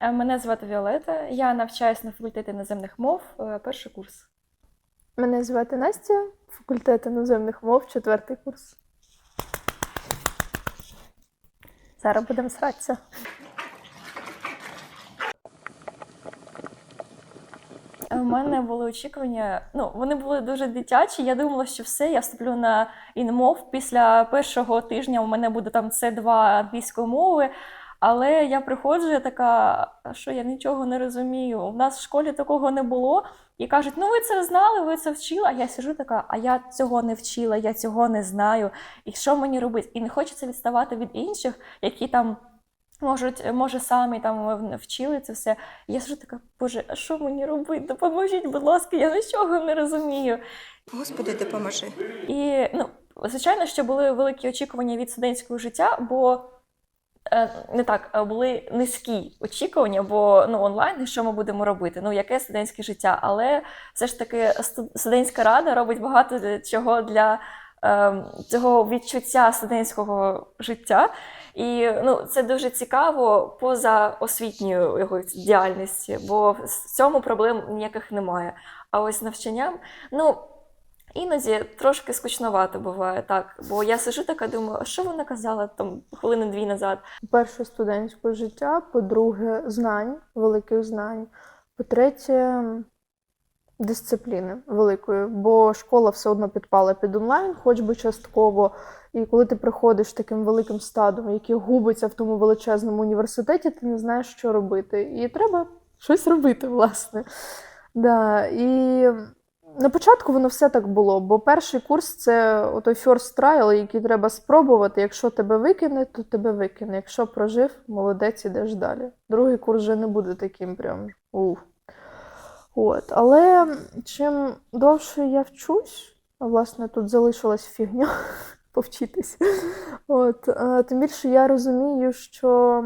Е, Мене звати Віолета. Я навчаюсь на факультеті іноземних мов, е, перший курс. Мене звати Настя, факультет іноземних мов, четвертий курс. Зараз будемо сратися. У мене були очікування. Ну, вони були дуже дитячі. Я думала, що все, я вступлю на інмов. Після першого тижня у мене буде там С2 англійської мови. Але я приходжу, я така, що я нічого не розумію. У нас в школі такого не було. І кажуть, ну ви це знали, ви це вчили. А я сижу така, а я цього не вчила, я цього не знаю. І що мені робити? І не хочеться відставати від інших, які там можуть, може, самі там вчили це все. Я сижу така, боже, а що мені робити? Допоможіть, будь ласка, я нічого не розумію. Господи, допоможи. І ну, звичайно, що були великі очікування від студентського життя, бо не так, були низькі очікування, бо ну, онлайн, що ми будемо робити? Ну, яке студентське життя? Але все ж таки студентська рада робить багато чого для е, цього відчуття студентського життя. І ну, це дуже цікаво поза освітньою його діяльністю, бо в цьому проблем ніяких немає. А ось навчанням, ну. Іноді трошки скучновато буває так, бо я сижу така, думаю, а що вона казала там хвилини дві назад. По-перше, студентського життя, по-друге, знань, великих знань. По-третє, дисципліни великої, бо школа все одно підпала під онлайн, хоч би частково. І коли ти приходиш таким великим стадом, який губиться в тому величезному університеті, ти не знаєш, що робити. І треба щось робити, власне. Да. І на початку воно все так було, бо перший курс це той first trial, який треба спробувати. Якщо тебе викине, то тебе викине. Якщо прожив, молодець, ідеш далі. Другий курс вже не буде таким прям ух. От. Але чим довше я вчусь, а власне тут залишилась фігня повчитись. От, тим більше я розумію, що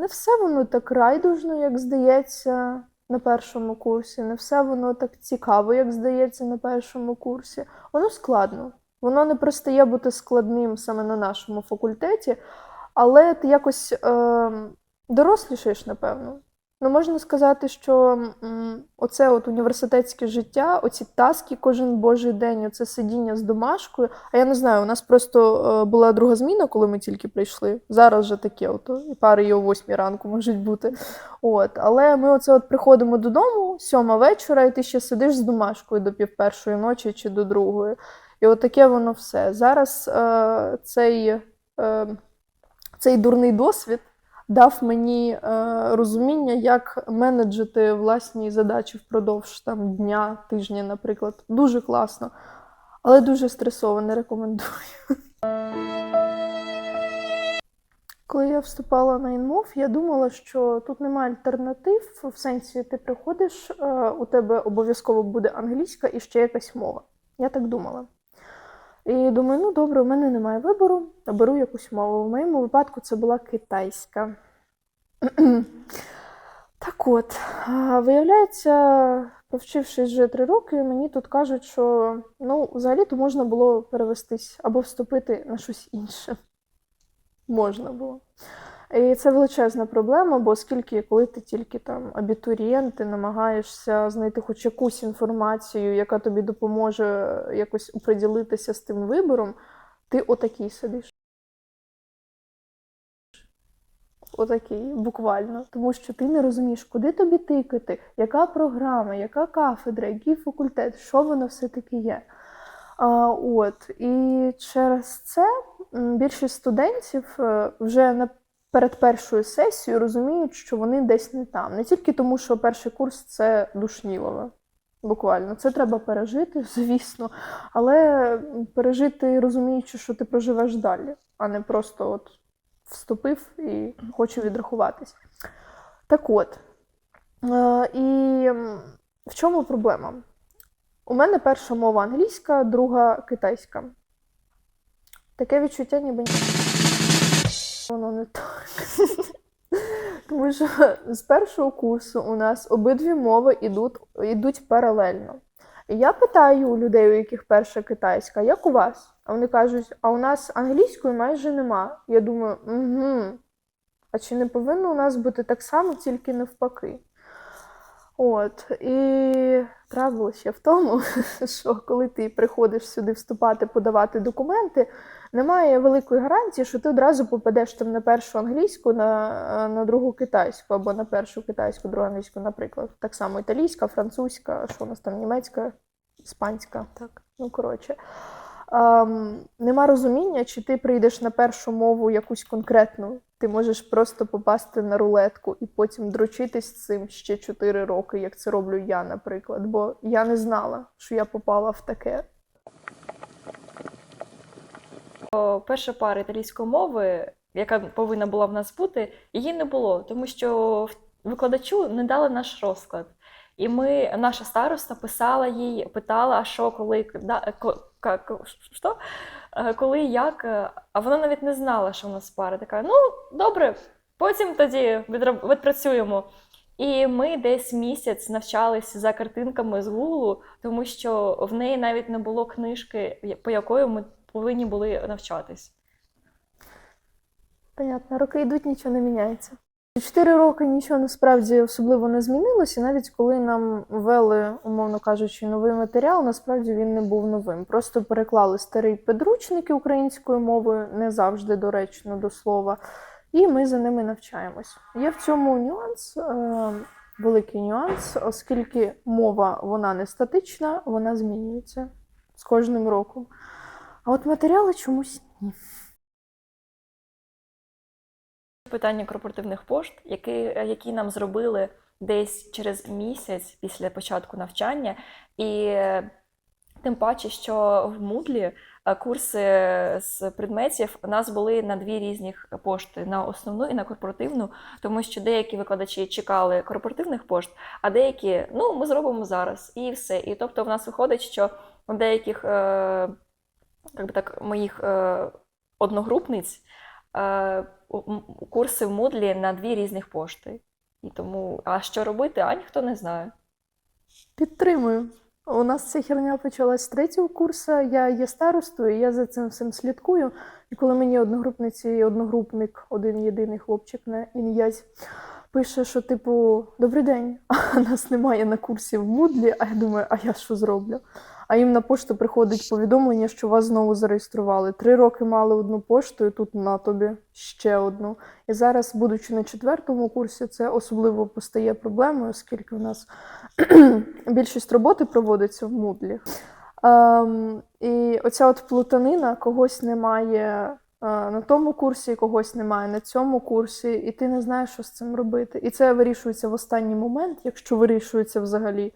не все воно так райдужно, як здається на першому курсі, не все воно так цікаво, як здається на першому курсі. Воно складно. Воно не пристає бути складним саме на нашому факультеті, але ти якось е, дорослішаєш, напевно. Ну, можна сказати, що оце от університетське життя, оці таски кожен божий день, оце сидіння з домашкою. А я не знаю, у нас просто е, була друга зміна, коли ми тільки прийшли. Зараз же таке, ото, і пари і о восьмій ранку можуть бути. От, але ми оце от приходимо додому, сьома вечора, і ти ще сидиш з домашкою до пів першої ночі чи до другої. І от таке воно все. Зараз е, цей, е, цей дурний досвід дав мені е, розуміння, як менеджити власні задачі впродовж там, дня, тижня, наприклад. Дуже класно, але дуже стресово, не рекомендую. Коли я вступала на інмов, я думала, що тут немає альтернатив. В сенсі, ти приходиш, е, у тебе обов'язково буде англійська і ще якась мова. Я так думала. І думаю, ну добре, у мене немає вибору, беру якусь мову. В моєму випадку це була китайська. Так от, виявляється, повчившись вже три роки, мені тут кажуть, що ну, взагалі-то можна було перевестись або вступити на щось інше. Можна було. І це величезна проблема, бо оскільки, коли ти тільки там абітурієнт, ти намагаєшся знайти хоч якусь інформацію, яка тобі допоможе якось оприділитися з тим вибором, ти отакий сидиш. Отакий, буквально. Тому що ти не розумієш, куди тобі тикати, яка програма, яка кафедра, який факультет, що воно все-таки є. А, от. І через це більшість студентів е, вже на перед першою сесією розуміють, що вони десь не там. Не тільки тому, що перший курс це душнілове. Буквально, це треба пережити, звісно, але пережити, розуміючи, що ти проживеш далі, а не просто от вступив і хочу відрахуватись. Так от, е, і в чому проблема? У мене перша мова англійська, друга китайська. Таке відчуття, ніби ні- воно не так. Тому що з першого курсу у нас обидві мови йдуть, йдуть паралельно. І я питаю у людей, у яких перша китайська, як у вас? А вони кажуть, а у нас англійської майже нема. Я думаю, угу. А чи не повинно у нас бути так само, тільки навпаки? От, і правило ще в тому, що коли ти приходиш сюди вступати, подавати документи, немає великої гарантії, що ти одразу попадеш там на першу англійську, на, на другу китайську, або на першу китайську, другу англійську, наприклад. Так само італійська, французька, що у нас там німецька, іспанська. Так. Ну, коротше. Ем, нема розуміння, чи ти прийдеш на першу мову якусь конкретну. Ти можеш просто попасти на рулетку і потім дрочитись з цим ще 4 роки, як це роблю я, наприклад. Бо я не знала, що я попала в таке. О, Перша пара італійської мови, яка повинна була в нас бути, її не було, тому що викладачу не дали наш розклад. І ми, наша староста писала їй, питала, а що, коли, да, що? Е, коли, як. е, А вона навіть не знала, що в нас пара. Така, ну, добре, потім тоді відпрацюємо. І ми десь місяць навчалися за картинками з Гуглу, тому що в неї навіть не було книжки, по якої ми повинні були навчатись. Понятно, роки йдуть, нічого не міняється. Чотири роки нічого насправді особливо не змінилося, навіть коли нам ввели, умовно кажучи, новий матеріал, насправді він не був новим. Просто переклали старі підручники українською мовою, не завжди доречно до слова, і ми за ними навчаємось. Є в цьому нюанс, е, великий нюанс, оскільки мова вона не статична, вона змінюється з кожним роком. А от матеріали чомусь ні. Питання корпоративних пошт, які, які нам зробили десь через місяць після початку навчання, і тим паче, що в Moodle е, курси з предметів у нас були на дві різні пошти: на основну і на корпоративну, тому що деякі викладачі чекали корпоративних пошт, а деякі ну ми зробимо зараз і все. І тобто в нас виходить, що у деяких е, як би так, моїх е, одногрупниць е, курси в Moodle на дві різних пошти. І тому, а що робити, а ніхто не знає. Підтримую. У нас ця херня почалась з третього курсу. Я є старостою, я за цим всім слідкую. І коли мені одногрупниці і одногрупник, один єдиний хлопчик на ім'язь, пише, що типу Добрий день, а нас немає на курсі в Мудлі. А я думаю, а я що зроблю? А їм на пошту приходить повідомлення, що вас знову зареєстрували. Три роки мали одну пошту, і тут на тобі ще одну. І зараз, будучи на четвертому курсі, це особливо постає проблемою, оскільки в нас більшість роботи проводиться в Мудлі. Ем, і оця от плутанина когось немає на тому курсі, когось немає на цьому курсі, і ти не знаєш, що з цим робити. І це вирішується в останній момент, якщо вирішується взагалі.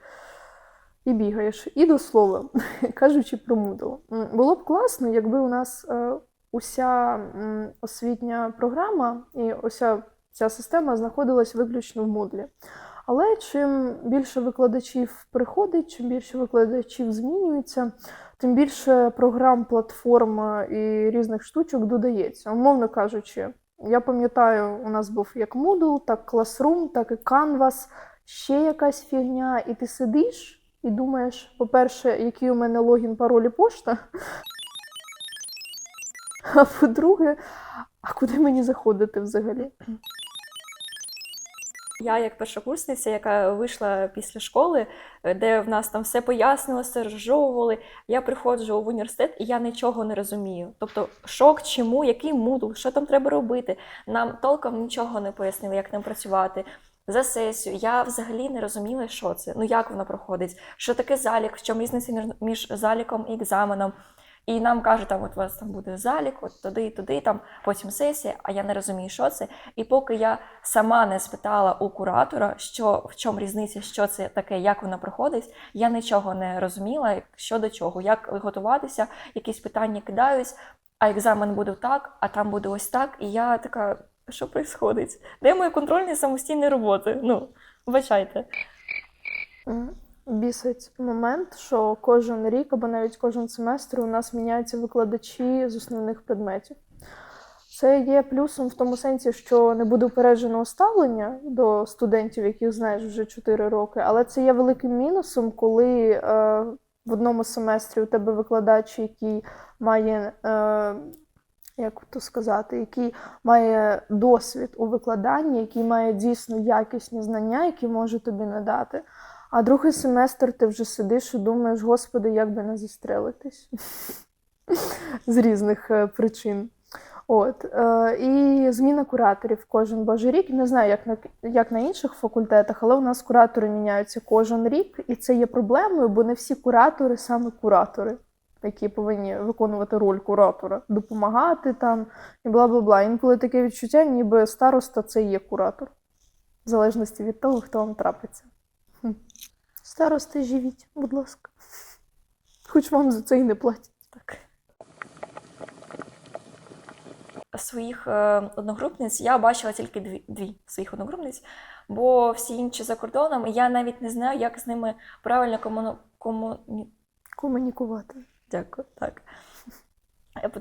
І бігаєш. І до слова, кажучи про Moodle. Було б класно, якби у нас е, уся освітня програма і уся ця система знаходилась виключно в Moodle. Але чим більше викладачів приходить, чим більше викладачів змінюється, тим більше програм, платформ е, і різних штучок додається. Умовно кажучи, я пам'ятаю, у нас був як Moodle, так Classroom, так і Canvas, ще якась фігня, і ти сидиш і думаєш, по-перше, який у мене логін, пароль і пошта. А по-друге, а куди мені заходити взагалі? Я, як першокурсниця, яка вийшла після школи, е, де в нас там все пояснилося, розжовували, я приходжу в університет і я нічого не розумію. Тобто, шок, чому, який мудл, що там треба робити. Нам толком нічого не пояснили, як ним працювати. За сесію я взагалі не розуміла, що це, ну як воно проходить, що таке залік, в чому різниця між заліком і екзаменом. І нам кажуть, там от у вас там буде залік, от туди і туди, там потім сесія, а я не розумію, що це. І поки я сама не спитала у куратора, що в чому різниця, що це таке, як воно проходить, я нічого не розуміла, що до чого, як готуватися, якісь питання кидаюсь, а екзамен буде так, а там буде ось так. І я така, що відбувається? Де мої контрольні самостійні роботи? Ну, вибачайте. Бісить момент, що кожен рік або навіть кожен семестр у нас міняються викладачі з основних предметів. Це є плюсом в тому сенсі, що не буде упередженого ставлення до студентів, яких знаєш вже 4 роки, але це є великим мінусом, коли е, в одному семестрі у тебе викладач, який має е, як то сказати, який має досвід у викладанні, який має дійсно якісні знання, які може тобі надати. А другий семестр ти вже сидиш і думаєш, господи, як би не застрелитись з різних е, причин. От е, і зміна кураторів кожен божий рік. Не знаю, як на як на інших факультетах, але у нас куратори міняються кожен рік, і це є проблемою, бо не всі куратори саме куратори, які повинні виконувати роль куратора, допомагати там і бла бла бла. Інколи таке відчуття, ніби староста це є куратор, в залежності від того, хто вам трапиться. Хм. Старости, живіть, будь ласка. Хоч вам за це і не платять. Так. Своїх е, одногрупниць я бачила тільки дві, дві своїх одногрупниць, бо всі інші за кордоном, і я навіть не знаю, як з ними правильно комуну... комуні... Комунікувати. Дякую, так.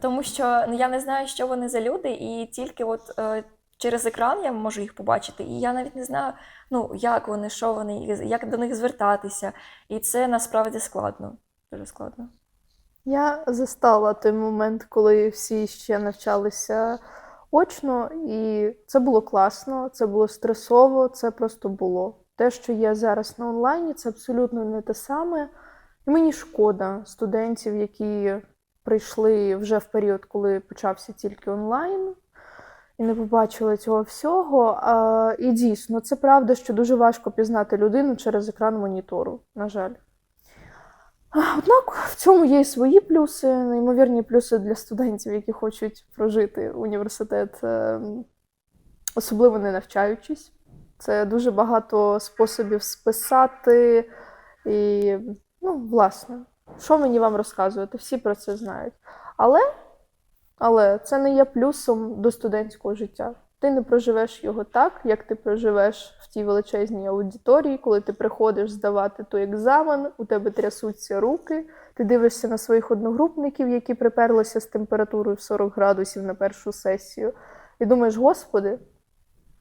Тому що ну, я не знаю, що вони за люди, і тільки от е, через екран я можу їх побачити, і я навіть не знаю, ну, як вони, що вони, як до них звертатися. І це насправді складно. Дуже складно. Я застала той момент, коли всі ще навчалися очно, і це було класно, це було стресово, це просто було. Те, що є зараз на онлайні, це абсолютно не те саме. І мені шкода студентів, які прийшли вже в період, коли почався тільки онлайн, і не побачили цього всього. А, і дійсно, це правда, що дуже важко пізнати людину через екран монітору, на жаль. Однак в цьому є і свої плюси, неймовірні плюси для студентів, які хочуть прожити університет, е, особливо не навчаючись. Це дуже багато способів списати. І, ну, власне, що мені вам розказувати? Всі про це знають. Але, але це не є плюсом до студентського життя. Ти не проживеш його так, як ти проживеш в тій величезній аудиторії, коли ти приходиш здавати той екзамен, у тебе трясуться руки, ти дивишся на своїх одногрупників, які приперлися з температурою в 40 градусів на першу сесію, і думаєш, господи,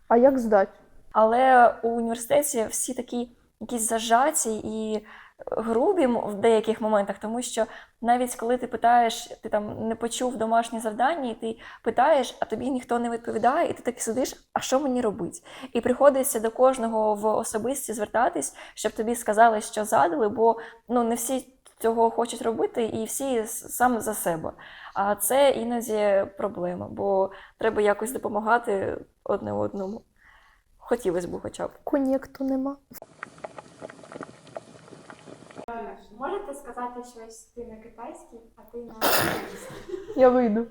а як здати? Але у університеті всі такі якісь зажаті і грубі в деяких моментах, тому що навіть коли ти питаєш, ти там не почув домашнє завдання, і ти питаєш, а тобі ніхто не відповідає, і ти так сидиш, а що мені робити? І приходиться до кожного в особисті звертатись, щоб тобі сказали, що задали, бо ну не всі цього хочуть робити, і всі с- сам за себе. А це іноді проблема, бо треба якось допомагати одне одному. Хотілося б хоча б. Конєкту нема. Можете сказати щось ти на китайській, а ти на англійській? Я вийду.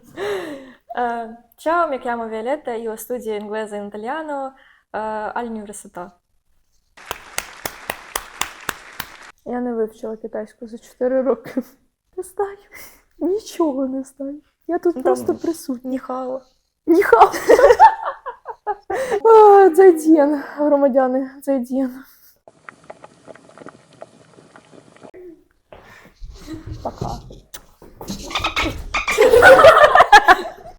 Ciao, mi chiamo Violetta, io studio inglese e italiano all'università. Я не вивчила китайську за 4 роки. Не знаю. Нічого не знаю. Я тут Ну, просто присутня. Ніхао. Ніхао. Зайдін, громадяни, зайдін. ったか。